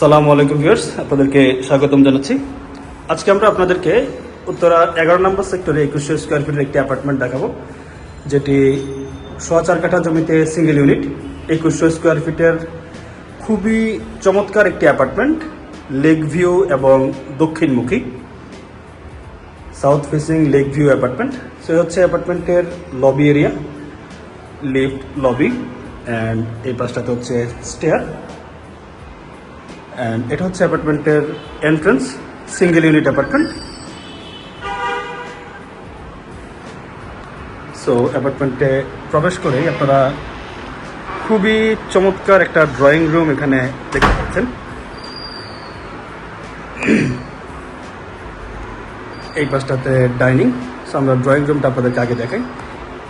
সালামু আলাইকুম ভিউয়ার্স, আপনাদেরকে স্বাগতম জানাচ্ছি। আজকে আমরা আপনাদেরকে উত্তরা এগারো নম্বর সেক্টরে একুশশো স্কোয়ার ফিটের একটি অ্যাপার্টমেন্ট দেখাবো, যেটি সোয়া চার কাঠা জমিতে সিঙ্গেল ইউনিট একুশশো স্কোয়ার ফিটের খুবই চমৎকার একটি অ্যাপার্টমেন্ট লেক ভিউ এবং দক্ষিণমুখী south facing lake view apartment সে হচ্ছে অ্যাপার্টমেন্টের lobby area lift lobby and এই পাশটাতে হচ্ছে স্টেয়ার অ্যান্ড এটা হচ্ছে অ্যাপার্টমেন্টের entrance single unit apartment so অ্যাপার্টমেন্টে প্রবেশ করেই আপনারা খুবই চমৎকার একটা ড্রয়িং রুম এখানে দেখতে পাচ্ছেন। এই পাশটাতে ডাইনিং সো আমরা ড্রয়িং রুমটা আপনাদেরকে আগে দেখাই।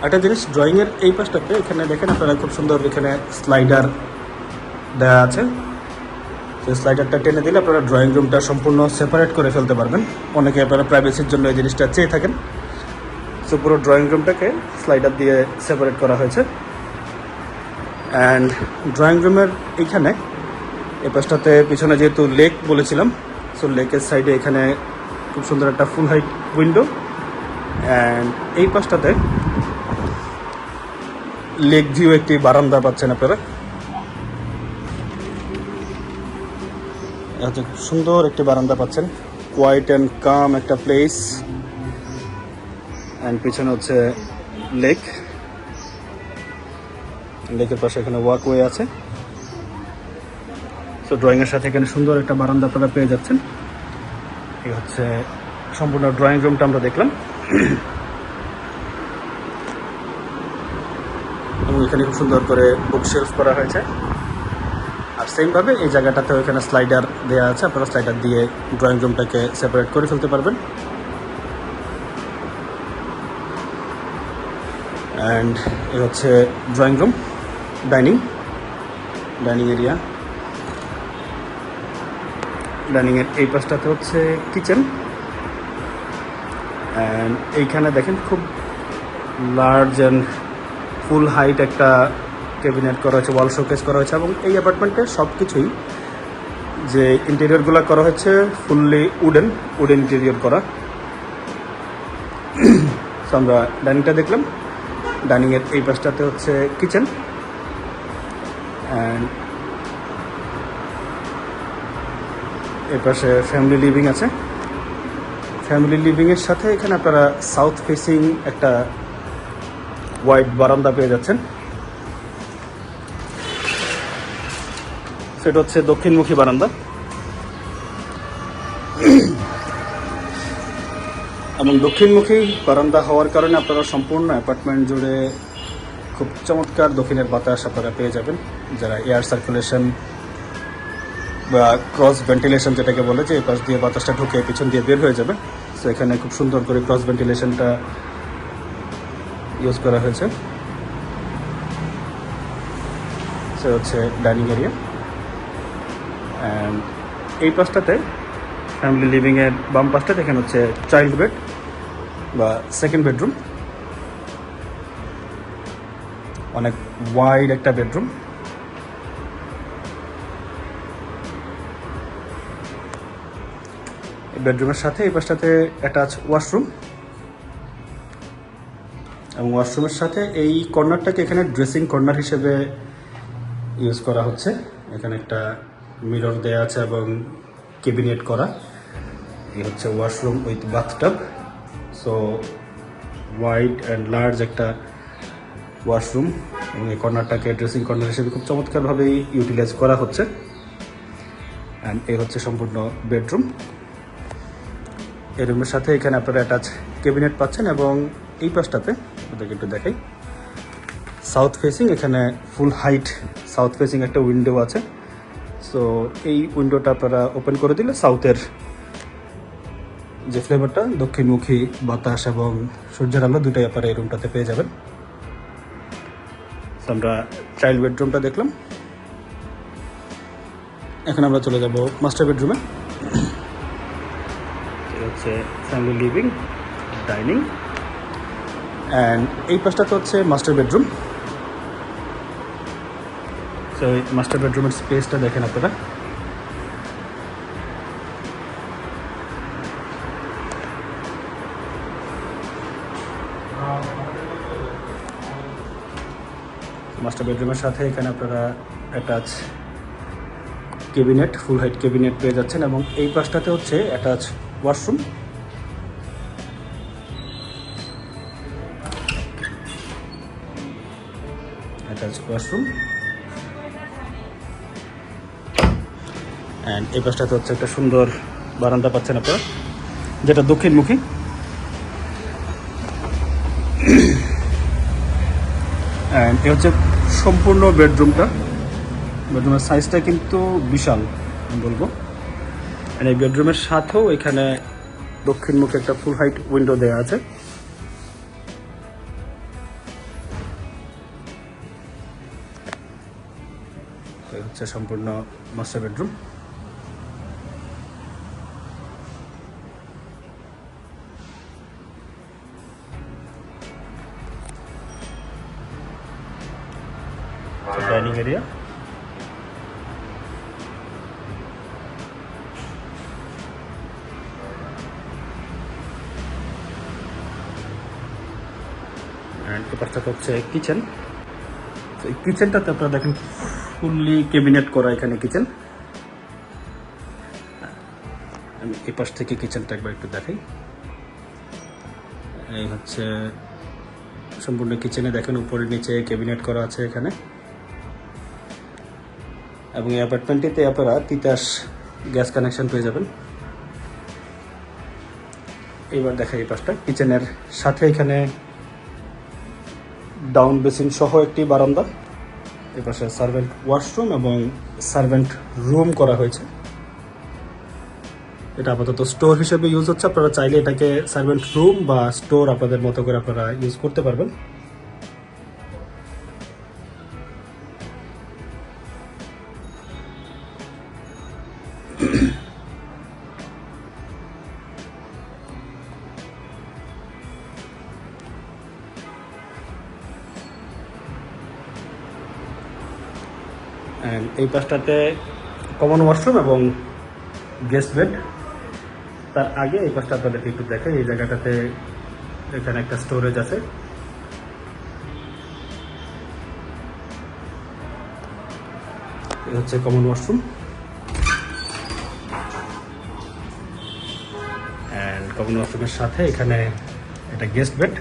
একটা জিনিস ড্রয়িংয়ের এই পাশটাতে এখানে দেখেন আপনারা খুব সুন্দর এখানে স্লাইডার দেওয়া আছে। সেই স্লাইডারটা টেনে দিলে আপনারা ড্রয়িং রুমটা সম্পূর্ণ সেপারেট করে ফেলতে পারবেন। অনেকে আপনারা প্রাইভেসির জন্য এই জিনিসটা চেয়ে থাকেন। সো পুরো ড্রয়িং রুমটাকে স্লাইডার দিয়ে সেপারেট করা হয়েছে। অ্যান্ড ড্রয়িং রুমের এইখানে এই পাশটাতে পিছনে যেহেতু লেক বলেছিলাম সো লেকের সাইডে এখানে খুব সুন্দর একটা ফুল হাইট উইন্ডো অ্যান্ড এই পাশটাতে লেক ভিউ একটি বারান্দা পাচ্ছেন আপনারা। হচ্ছে সুন্দর একটি বারান্দা পাচ্ছেন। কোয়াইট অ্যান্ড কাম একটা প্লেস অ্যান্ড পিছনে হচ্ছে লেক লেকের পাশে এখানে ওয়াকওয়ে আছে। তো ড্রয়িংয়ের সাথে এখানে সুন্দর একটা বারান্দা আপনারা পেয়ে যাচ্ছেন। এই হচ্ছে সম্পূর্ণ ড্রয়িং রুমটা আমরা দেখলাম। এবং এখানে খুব সুন্দর করে বুক শেলফ করা হয়েছে। সেমভাবে এই জায়গাটাতেও এখানে স্লাইডার দেওয়া আছে। আপনারা স্লাইডার দিয়ে ড্রয়িং রুমটাকে সেপারেট করে ফেলতে পারবেন। অ্যান্ড এ হচ্ছে drawing room dining dining area ডাইনিংয়ের এই পাশটাতে হচ্ছে কিচেন অ্যান্ড এইখানে দেখেন খুব লার্জ অ্যান্ড ফুল হাইট একটা ক্যাবিনেট করা হয়েছে, ওয়াল শোকেস করা হয়েছে এবং এই অ্যাপার্টমেন্টে সব কিছুই যে ইন্টেরিয়রগুলো করা হয়েছে ফুললি উডেন উডেন ইন্টেরিয়র করা। তো আমরা ডাইনিংটা দেখলাম। ডাইনিংয়ের এই পাশটাতে হচ্ছে কিচেন। অ্যান্ড এই পাশে ফ্যামিলি লিভিং আছে। ফ্যামিলি লিভিংয়ের সাথে এখানে আপনারা সাউথ ফেসিং একটা হোয়াইট বারান্দা পেয়ে যাচ্ছেন। সেটা হচ্ছে দক্ষিণমুখী বারান্দা। এবং দক্ষিণমুখী বারান্দা হওয়ার কারণে আপনারা সম্পূর্ণ অ্যাপার্টমেন্ট জুড়ে খুব চমৎকার দক্ষিণের বাতাস আপনারা পেয়ে যাবেন। যারা এয়ার সার্কুলেশন বা ক্রস ভেন্টিলেশন যেটাকে বলে যে পাশ দিয়ে বাতাসটা ঢুকে পিছন দিয়ে বের হয়ে যাবে। সো এখানে খুব সুন্দর করে ক্রস ভেন্টিলেশনটা ইউজ করা হয়েছে। সে হচ্ছে ডাইনিং এরিয়া। এই পাশটাতে ফ্যামিলি লিভিংয়ের বাম পাশটাতে এখানে হচ্ছে চাইল্ড বেড বা সেকেন্ড বেডরুম অনেক ওয়াইড একটা বেডরুম বেডরুমের সাথে এই পাশটাতে অ্যাটাচ ওয়াশরুম এবং ওয়াশরুমের সাথে এই কর্নারটাকে এখানে ড্রেসিং কর্নার হিসেবে ইউজ করা হচ্ছে। এখানে একটা মিরর দেয়া আছে এবং কেবিনেট করা। এই হচ্ছে washroom with bathtub so wide and large একটা ওয়াশরুম এবং এই কর্নারটাকে ড্রেসিং কর্নার হিসেবে খুব চমৎকারভাবেই ইউটিলাইজ করা হচ্ছে। অ্যান্ড এই হচ্ছে সম্পূর্ণ বেডরুম এই রুমের সাথে এখানে আপনারা অ্যাটাচ ক্যাবিনেট পাচ্ছেন এবং এই পাশটাতে আপনাদেরকে একটু দেখাই। সাউথ ফেসিং এখানে ফুল হাইট সাউথ ফেসিং একটা উইন্ডো আছে। সো এই উইন্ডোটা আপনারা ওপেন করে দিলে সাউথের যে ফ্লেভারটা দক্ষিণমুখী বাতাস এবং সূর্যের আলো দুটোই আপনারা এই রুমটাতে পেয়ে যাবেন। আমরা চাইল্ড বেডরুমটা দেখলাম। এখন আমরা চলে যাব মাস্টার বেডরুমে হচ্ছে ফ্যামিলি লিভিং ডাইনিং অ্যান্ড এই পাশটাতে হচ্ছে মাস্টার বেডরুম সো মাস্টার বেডরুমের স্পেসটা দেখেন আপনারা। মাস্টার বেডরুমের সাথে এখানে আপনারা attach cabinet full height cabinet পেয়ে যাচ্ছেন এবং এই পাশটাতে হচ্ছে attach washroom attach washroom and এই পাশটাতে হচ্ছে একটা সুন্দর বারান্দা পাচ্ছেন আপনারা, যেটা দক্ষিণমুখী। অ্যান্ড এ হচ্ছে সম্পূর্ণ বেডরুমটা। বেডরুমের সাইজটা কিন্তু বিশাল, আমি বলব। আর এই বেডরুমের সাথেও এখানে দক্ষিণমুখী একটা ফুল হাইট উইন্ডো দেওয়া আছে। হচ্ছে সম্পূর্ণ master bedroom dining area and এপাশটাতে হচ্ছে কিচেন তো এই কিচেনটাতে আপনারা দেখেন ফুললি ক্যাবিনেট করা এখানে কিচেন আমি এই পাশ থেকে কিচেনটা একবার একটু দেখাই। এই হচ্ছে সম্পূর্ণ কিচেনে দেখেন, উপরে নিচে ক্যাবিনেট করা আছে এখানে। এবং এই অ্যাপার্টমেন্টটিতে আপনারা তিতাস গ্যাস কানেকশন পেয়ে যাবেন। এবার দেখা এই পাশটা। কিচেনের সাথে এখানে ডাউন বেসিন সহ একটি বারান্দা। এ পাশে সার্ভেন্ট ওয়াশরুম এবং সার্ভেন্ট রুম করা হয়েছে। এটা আপাতত স্টোর হিসেবে ইউজ হচ্ছে। আপনারা চাইলে এটাকে সার্ভেন্ট রুম বা স্টোর আপনাদের মতো করে আপনারা ইউজ করতে পারবেন। এই পাশটাতে কমন ওয়াশরুম এবং গেস্ট বেড তার আগে এই পাশটা আপনাদেরকে একটু দেখে এই জায়গাটাতে এখানে একটা স্টোরেজ আছে। হচ্ছে কমন ওয়াশরুম কমন ওয়াশরুমের সাথে এখানে একটা গেস্ট বেড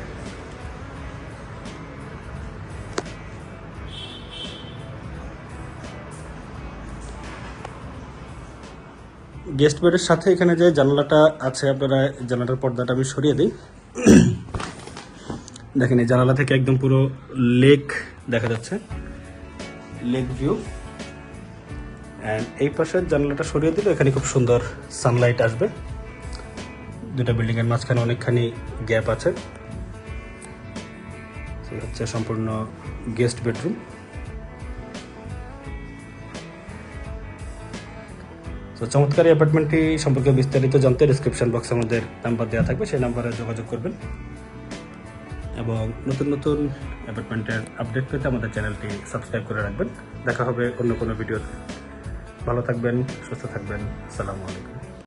গেস্ট বেডের সাথে এখানে যে জানালাটা আছে, আপনারা জানালার পর্দাটা আমি সরিয়ে দিই। দেখেন, এই জানালা থেকে একদম পুরো লেক দেখা যাচ্ছে। Lake view. অ্যান্ড এই পাশের জানালাটা সরিয়ে দিলে এখানে খুব সুন্দর সানলাইট আসবে। দুটা বিল্ডিংয়ের মাঝখানে অনেকখানি গ্যাপ আছে। হচ্ছে সম্পূর্ণ গেস্ট বেডরুম তো চমৎকার এই অ্যাপার্টমেন্টটি সম্পর্কে বিস্তারিত জানতে ডিসক্রিপশন বক্সে আমাদের নাম্বার দেওয়া থাকবে, সেই নাম্বারে যোগাযোগ করবেন। এবং নতুন নতুন অ্যাপার্টমেন্টের আপডেট পেতে আমাদের চ্যানেলটি সাবস্ক্রাইব করে রাখবেন। দেখা হবে অন্য কোনো ভিডিওতে ভালো থাকবেন, সুস্থ থাকবেন। আসসালামু আলাইকুম।